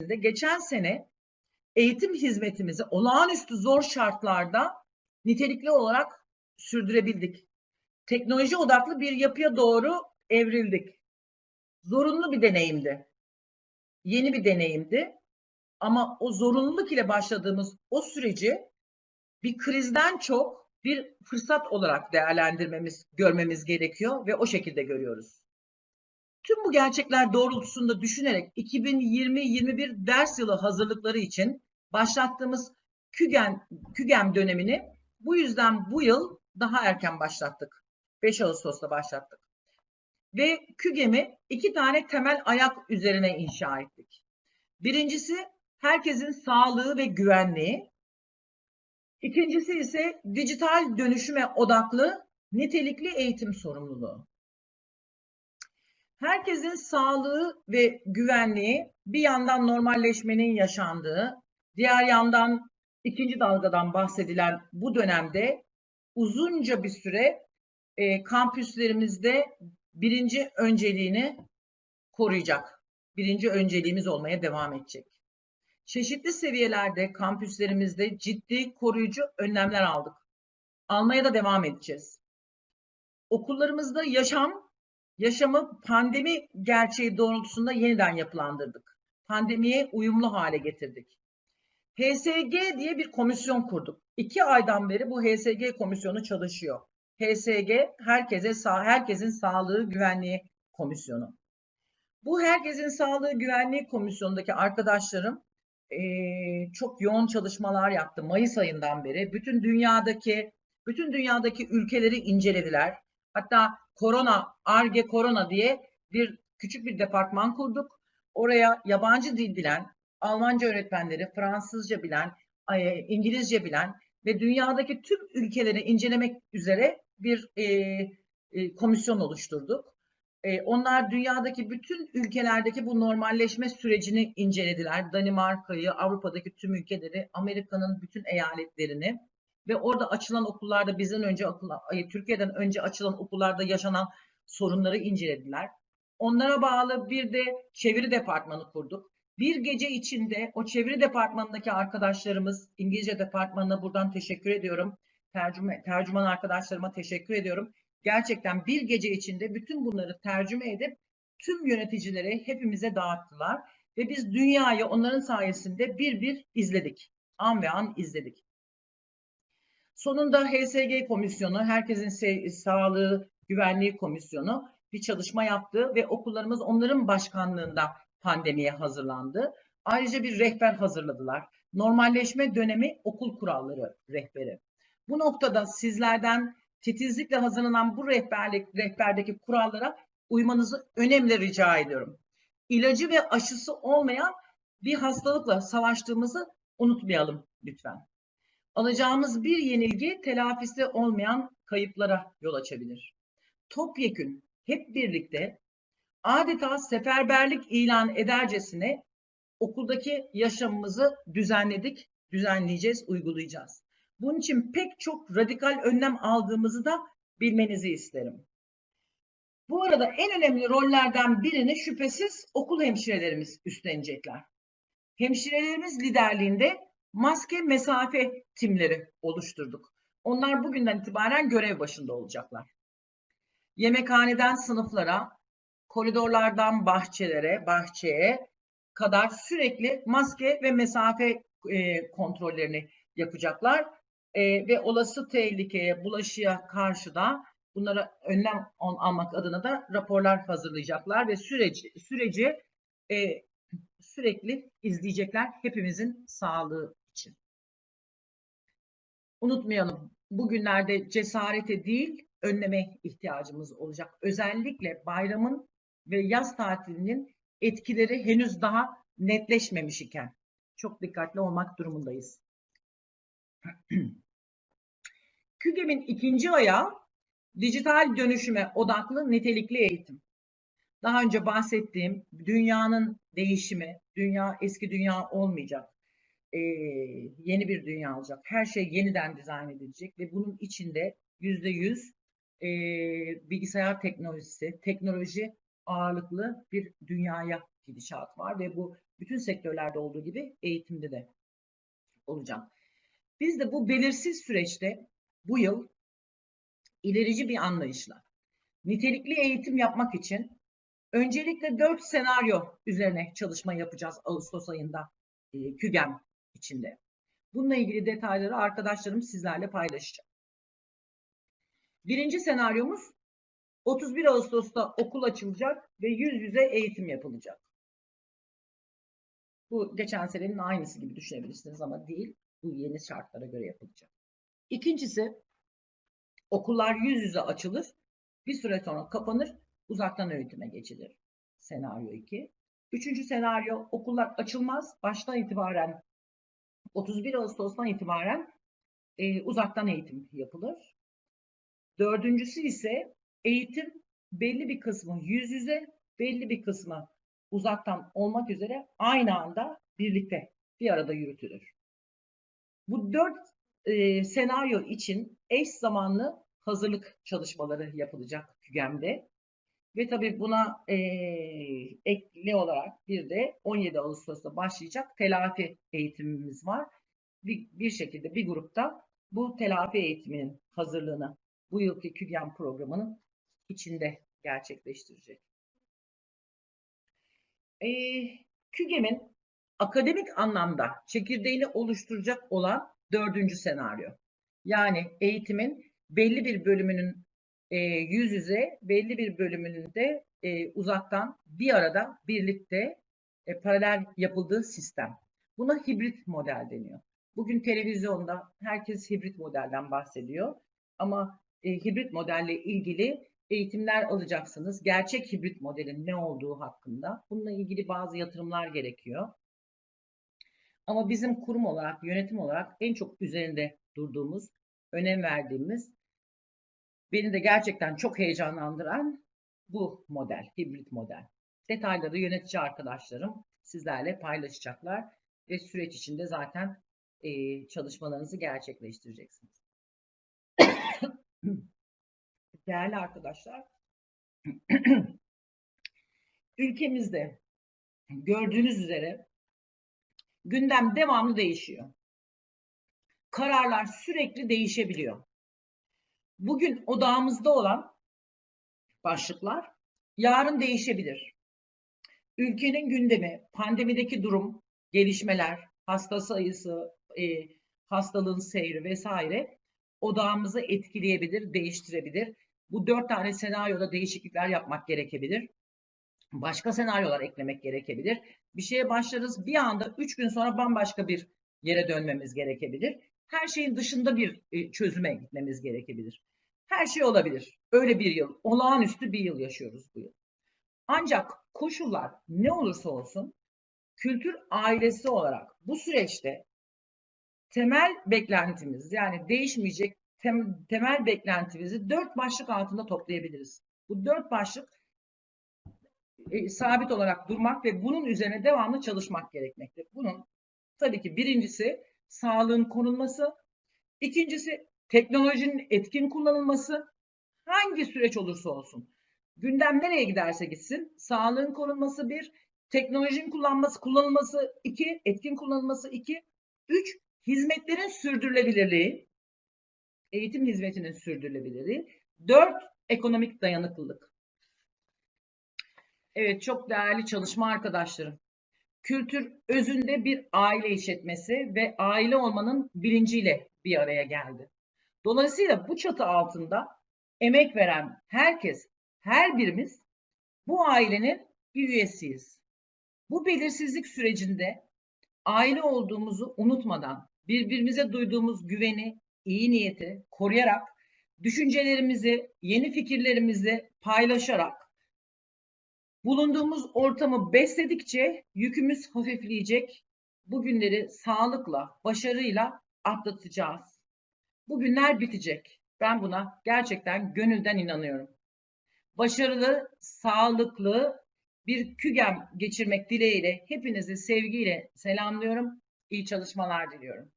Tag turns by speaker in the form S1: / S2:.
S1: de geçen sene eğitim hizmetimizi olağanüstü zor şartlarda nitelikli olarak sürdürebildik. Teknoloji odaklı bir yapıya doğru evrildik. Zorunlu bir deneyimdi. Yeni bir deneyimdi. Ama o zorunluluk ile başladığımız o süreci bir krizden çok bir fırsat olarak değerlendirmemiz, görmemiz gerekiyor ve o şekilde görüyoruz. Tüm bu gerçekler doğrultusunda düşünerek 2020-21 ders yılı hazırlıkları için başlattığımız KÜGEM, KÜGEM dönemini bu yüzden bu yıl daha erken başlattık. 5 Ağustos'ta başlattık. Ve KÜGEM'i iki tane temel ayak üzerine inşa ettik. Birincisi herkesin sağlığı ve güvenliği. İkincisi ise dijital dönüşüme odaklı nitelikli eğitim sorumluluğu. Herkesin sağlığı ve güvenliği bir yandan normalleşmenin yaşandığı, diğer yandan ikinci dalgadan bahsedilen bu dönemde uzunca bir süre e, kampüslerimizde birinci önceliğini koruyacak. Birinci önceliğimiz olmaya devam edecek. Çeşitli seviyelerde kampüslerimizde ciddi koruyucu önlemler aldık. Almaya da devam edeceğiz. Okullarımızda yaşam, yaşamı pandemi gerçeği doğrultusunda yeniden yapılandırdık. Pandemiye uyumlu hale getirdik. HSG diye bir komisyon kurduk. İki aydan beri bu HSG komisyonu çalışıyor. HSG herkese sağ, herkesin sağlığı güvenliği komisyonu. Bu herkesin sağlığı güvenliği komisyonundaki arkadaşlarım e, çok yoğun çalışmalar yaptı Mayıs ayından beri. Bütün dünyadaki bütün dünyadaki ülkeleri incelediler. Hatta korona, ARGE korona diye bir küçük bir departman kurduk. Oraya yabancı dil bilen, Almanca öğretmenleri, Fransızca bilen, İngilizce bilen ve dünyadaki tüm ülkeleri incelemek üzere bir e, e, komisyon oluşturduk. E, onlar dünyadaki bütün ülkelerdeki bu normalleşme sürecini incelediler. Danimarka'yı, Avrupa'daki tüm ülkeleri, Amerika'nın bütün eyaletlerini ve orada açılan okullarda bizden önce Türkiye'den önce açılan okullarda yaşanan sorunları incelediler. Onlara bağlı bir de çeviri departmanı kurduk. Bir gece içinde o çeviri departmanındaki arkadaşlarımız, İngilizce departmanına buradan teşekkür ediyorum. Tercüme, tercüman arkadaşlarıma teşekkür ediyorum. Gerçekten bir gece içinde bütün bunları tercüme edip tüm yöneticilere hepimize dağıttılar. Ve biz dünyayı onların sayesinde bir bir izledik. An ve an izledik. Sonunda HSG komisyonu, herkesin sağlığı, güvenliği komisyonu bir çalışma yaptı ve okullarımız onların başkanlığında pandemiye hazırlandı. Ayrıca bir rehber hazırladılar. Normalleşme dönemi okul kuralları rehberi. Bu noktada sizlerden titizlikle hazırlanan bu rehberlik, rehberdeki kurallara uymanızı önemli rica ediyorum. İlacı ve aşısı olmayan bir hastalıkla savaştığımızı unutmayalım lütfen. Alacağımız bir yenilgi telafisi olmayan kayıplara yol açabilir. Topyekün hep birlikte adeta seferberlik ilan edercesine okuldaki yaşamımızı düzenledik, düzenleyeceğiz, uygulayacağız. Bunun için pek çok radikal önlem aldığımızı da bilmenizi isterim. Bu arada en önemli rollerden birini şüphesiz okul hemşirelerimiz üstlenecekler. Hemşirelerimiz liderliğinde maske mesafe timleri oluşturduk. Onlar bugünden itibaren görev başında olacaklar. Yemekhaneden sınıflara, koridorlardan bahçelere, bahçeye kadar sürekli maske ve mesafe e, kontrollerini yapacaklar e, ve olası tehlikeye, bulaşıya karşı da bunlara önlem almak adına da raporlar hazırlayacaklar ve süreci süreci e, sürekli izleyecekler hepimizin sağlığı. Unutmayalım bugünlerde cesarete değil önleme ihtiyacımız olacak. Özellikle bayramın ve yaz tatilinin etkileri henüz daha netleşmemiş iken çok dikkatli olmak durumundayız. KÜGEM'in ikinci ayağı dijital dönüşüme odaklı nitelikli eğitim. Daha önce bahsettiğim dünyanın değişimi, dünya eski dünya olmayacak. Ee, yeni bir dünya olacak. Her şey yeniden dizayn edilecek ve bunun içinde yüzde yüz e, bilgisayar teknolojisi, teknoloji ağırlıklı bir dünyaya gidişat var ve bu Bütün sektörlerde olduğu gibi eğitimde de olacak. Biz de bu belirsiz süreçte bu yıl ilerici bir anlayışla nitelikli eğitim yapmak için öncelikle dört senaryo üzerine çalışma yapacağız Ağustos ayında e, KÜGEM içinde. Bununla ilgili detayları arkadaşlarım sizlerle paylaşacak. Birinci senaryomuz 31 Ağustos'ta okul açılacak ve yüz yüze eğitim yapılacak. Bu geçen senenin aynısı gibi düşünebilirsiniz ama değil. Bu yeni şartlara göre yapılacak. İkincisi okullar yüz yüze açılır. Bir süre sonra kapanır. Uzaktan öğretime geçilir. Senaryo 2. Üçüncü senaryo okullar açılmaz. Baştan itibaren 31 Ağustos'tan itibaren e, uzaktan eğitim yapılır. Dördüncüsü ise eğitim belli bir kısmı yüz yüze, belli bir kısmı uzaktan olmak üzere aynı anda birlikte bir arada yürütülür. Bu dört e, senaryo için eş zamanlı hazırlık çalışmaları yapılacak TÜGEM'de. Ve tabii buna e, ekli olarak bir de 17 Ağustos'ta başlayacak telafi eğitimimiz var. Bir, bir şekilde bir grupta bu telafi eğitiminin hazırlığını bu yılki KÜGEM programının içinde gerçekleştirecek. E, KÜGEM'in akademik anlamda çekirdeğini oluşturacak olan dördüncü senaryo. Yani eğitimin belli bir bölümünün e, yüz yüze, belli bir bölümünün de e, uzaktan bir arada birlikte e, paralel yapıldığı sistem. Buna hibrit model deniyor. Bugün televizyonda herkes hibrit modelden bahsediyor. Ama e, hibrit modelle ilgili eğitimler alacaksınız. Gerçek hibrit modelin ne olduğu hakkında. Bununla ilgili bazı yatırımlar gerekiyor. Ama bizim kurum olarak, yönetim olarak en çok üzerinde durduğumuz, önem verdiğimiz, beni de gerçekten çok heyecanlandıran bu model, hibrit model. Detayları yönetici arkadaşlarım sizlerle paylaşacaklar ve süreç içinde zaten e, çalışmalarınızı gerçekleştireceksiniz. Değerli arkadaşlar, ülkemizde gördüğünüz üzere gündem devamlı değişiyor. Kararlar sürekli değişebiliyor. Bugün odağımızda olan başlıklar yarın değişebilir. Ülkenin gündemi, pandemideki durum, gelişmeler, hasta sayısı, e, hastalığın seyri vesaire odağımızı etkileyebilir, değiştirebilir. Bu dört tane senaryoda değişiklikler yapmak gerekebilir. Başka senaryolar eklemek gerekebilir. Bir şeye başlarız bir anda üç gün sonra bambaşka bir yere dönmemiz gerekebilir. Her şeyin dışında bir e, çözüme gitmemiz gerekebilir. Her şey olabilir. Öyle bir yıl, olağanüstü bir yıl yaşıyoruz bu yıl. Ancak koşullar ne olursa olsun kültür ailesi olarak bu süreçte temel beklentimiz yani değişmeyecek tem, temel beklentimizi dört başlık altında toplayabiliriz. Bu dört başlık e, sabit olarak durmak ve bunun üzerine devamlı çalışmak gerekmektedir. Bunun tabii ki birincisi sağlığın korunması, ikincisi teknolojinin etkin kullanılması, hangi süreç olursa olsun. Gündem nereye giderse gitsin, sağlığın korunması bir, teknolojinin kullanması, kullanılması iki, etkin kullanılması iki, üç, hizmetlerin sürdürülebilirliği, eğitim hizmetinin sürdürülebilirliği, dört, ekonomik dayanıklılık. Evet, çok değerli çalışma arkadaşlarım. Kültür özünde bir aile işletmesi ve aile olmanın bilinciyle bir araya geldi. Dolayısıyla bu çatı altında emek veren herkes, her birimiz bu ailenin bir üyesiyiz. Bu belirsizlik sürecinde aile olduğumuzu unutmadan birbirimize duyduğumuz güveni, iyi niyeti koruyarak düşüncelerimizi, yeni fikirlerimizi paylaşarak bulunduğumuz ortamı besledikçe yükümüz hafifleyecek. Bu günleri sağlıkla, başarıyla atlatacağız. Bu günler bitecek. Ben buna gerçekten gönülden inanıyorum. Başarılı, sağlıklı bir kügem geçirmek dileğiyle hepinizi sevgiyle selamlıyorum. İyi çalışmalar diliyorum.